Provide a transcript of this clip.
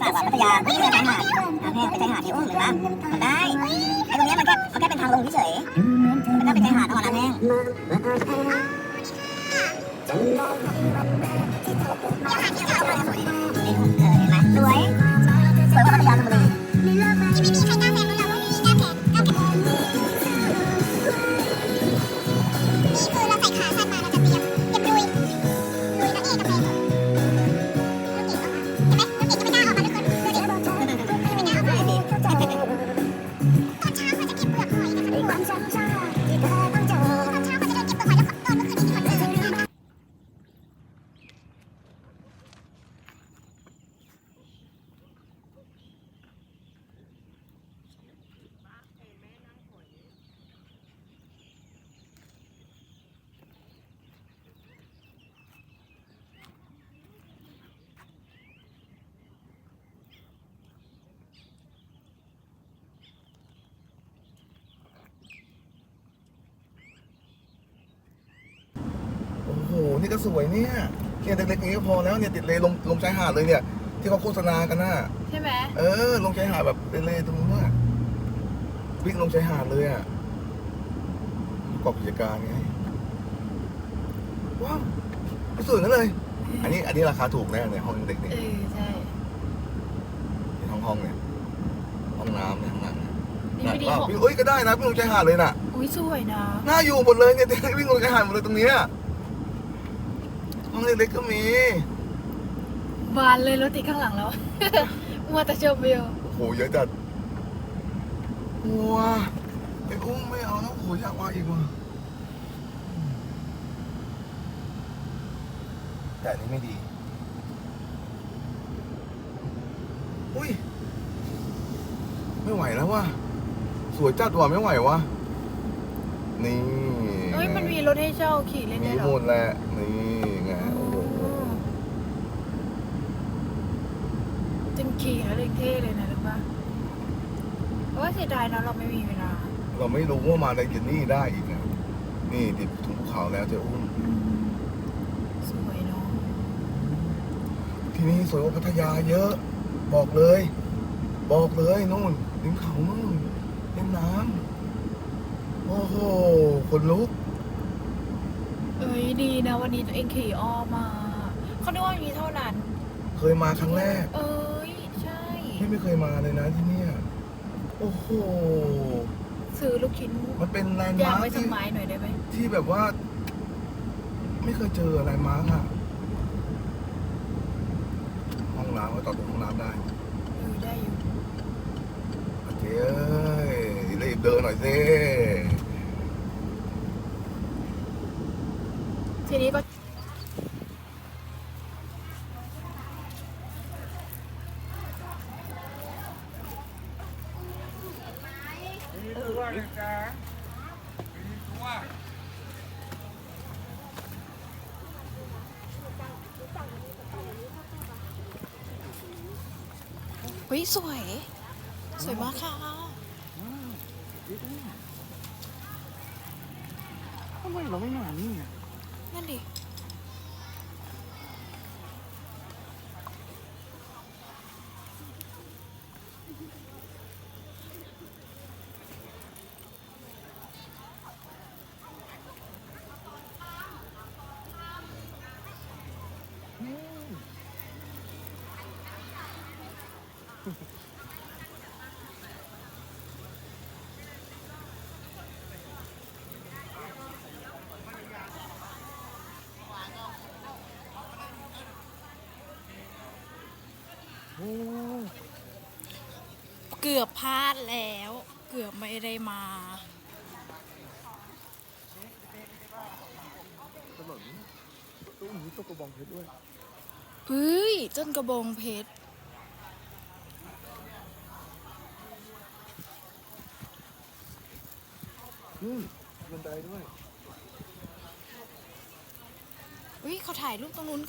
สาดหวานพัทยาไม่ใช่ชายหาดอาแค่ไปชายหาดที่อุ้มหรือมันได้ไอ้ตรงนี้มันแค่มันแค่เป็นทางลงเฉยมันน่าเป็ชายหาดตอนนั้นเองเดี๋ยวหาที่เราเรสวย นี่ก็สวยเนี่ยเนี่ยเล็กๆอย่างนี้ก็พอแล้วเนี่ยติดเลยลงลงชายหาดเลยเนี่ย ที่เขาโฆษณากันน่ะใช่ไหมเออ ลงชายหาดแบบเลยๆตรงนู้นน่ะวิ่งลงชายหาดเลยอะประกอบกิจการไงว้าวไม่สวยงั้นเลย อันนี้อันนี้ราคาถูกแน่เนี่ยห้องเด็กเนี่ยเออใช่ห้องห้องเนี่ยห้องน้ำเนี่ยห้องน้ำเนี่ยนี่ไม่ดีว้าวหกวิ่งเอ้ยก็ได้นะวิ่งลงชายหาดเลยน่ะอุ้ยสวยนะน่าอยู่หมดเลยเนี่ยวิ่งลงชายหาดหมดเลยตรงเนี้ย ห้องเล็กๆก็มี บานเลยรถติดข้างหลังแล้ว มัวแต่ชมวิวโอ้โหเยอะจัดว้าไอ้อุ้มไม่เอาแล้วโอ้โหอยากว่าอีกว่ะแต่อันนี้ไม่ดี อุ้ย ไม่ไหวแล้วว่ะ สวยจัดว่ะไม่ไหวว่ะ นี่เฮ้ยมันมีรถให้เช่าขี่เล่นมีได้เหรหมอดแหละนี่ไงโอ้โห ฉี่แล้วเลยเท่เลยนะรู้ป่ะเพราะว่าเสียดายนะเราไม่มีเวลาเราไม่รู้ว่ามาในกินนี่ได้อีกนะนี่ติดถึงภูเขาแล้วเจ้อุ้มสวยเนาะที่นี่สวยกว่าพัทยาเยอะ บอกเลย บอกเลยนู่นริมเขานู่นเล่นน้ำโอ้โหคนลุก เอ้ยดีนะวันนี้ตัวเองขี่อ้อมมาเขาคิดว่ามีเท่านั้น เคยมาครั้งแรก เอ้ยใช่ พี่ไม่เคยมาเลยนะที่เนี่ยโอ้โหซื้อลูกชิ้นมันเป็นแลนด์ย่างมาร์ไว้คสักที่ไม้หน่อยได้ไหมที่แบบว่า ไม่เคยเจออะไรมาร์คอะห้องน้ำก็ต่อตรงห้องน้ำได้เออได้อยู่โอเคเอ้ยรีบเดินหน่อยสิทีนี้ก็ เฮ้ยสวย สวยมากค่ะทำไมเราไม่มานี่นั่นดิ เกือบพลาดแล้ว เกือบไม่ได้มาถนนตู้นี้ตู้กระบองเพชรด้วยเฮ้ยต้นกระบองเพชร นู่นบันไดด้วย อุ้ยเขาถ่ายรูปตรงนู้นกัน